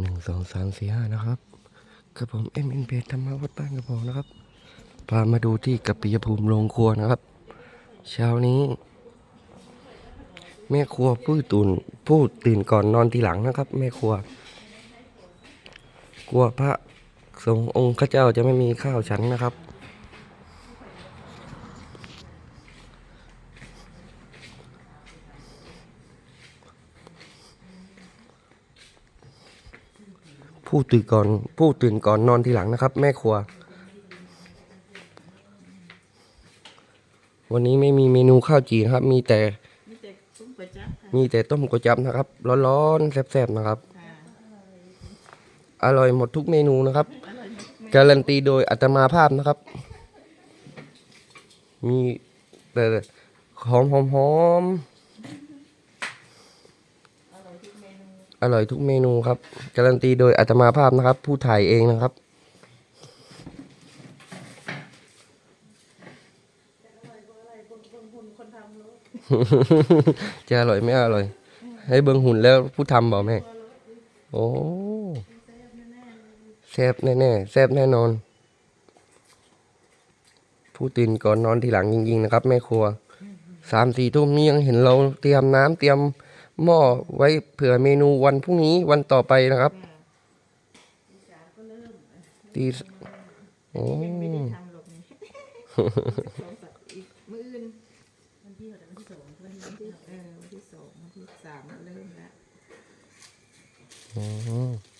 หนึ่งสองสามสี่ห้านะครับกับผมเอ็มเอ็นเพธรรมวัดบ้านกระบอกนะครับ พามาดูที่กระปิยภูมิโรงครัวนะครับ เช้านี้ แม่ครัวผู้ตื่นผู้ตื่นก่อนนอนทีหลังนะครับ แม่ครัว กลัวพระสงฆ์องค์ข้าเจ้าจะไม่มีข้าวฉันนะครับ ผู้ตื่นก่อนผู้ตื่นก่อนนอนทีหลังนะครับ แม่ครัว วันนี้ไม่มีเมนูข้าวจีนะครับ มีแต่มีแต่ซุ้มก๋วยจั๊บค่ะมีแต่ต้มก๋วยจั๊บนะครับ ร้อนๆแซ่บๆนะครับค่ะอร่อยหมดทุกเมนูนะครับอร่อยไหมการันตีโดยอัตมาภาพนะครับ มีแต่หอมหอมหอม อร่อยทุกเมนูครับ การันตีโดยอัตมาภาพนะครับ ผู้ถ่ายเองนะครับ จะอร่อยไม่อร่อย ให้เบิ่งหุ่นแล้วผู้ทำบอกแม่ โอ้แซ่บแน่ๆแซ่บแน่นอน ผู้ตื่นก่อนนอนทีหลังจริงๆนะครับ แม่ครัวสามสี่ทุ่มนี้ยังเห็นเราเตรียมน้ำเตรียม หม้อไว้เผื่อเมนูวันพรุ่งนี้วันต่อไปนะครับตีโอ้มือ๋อ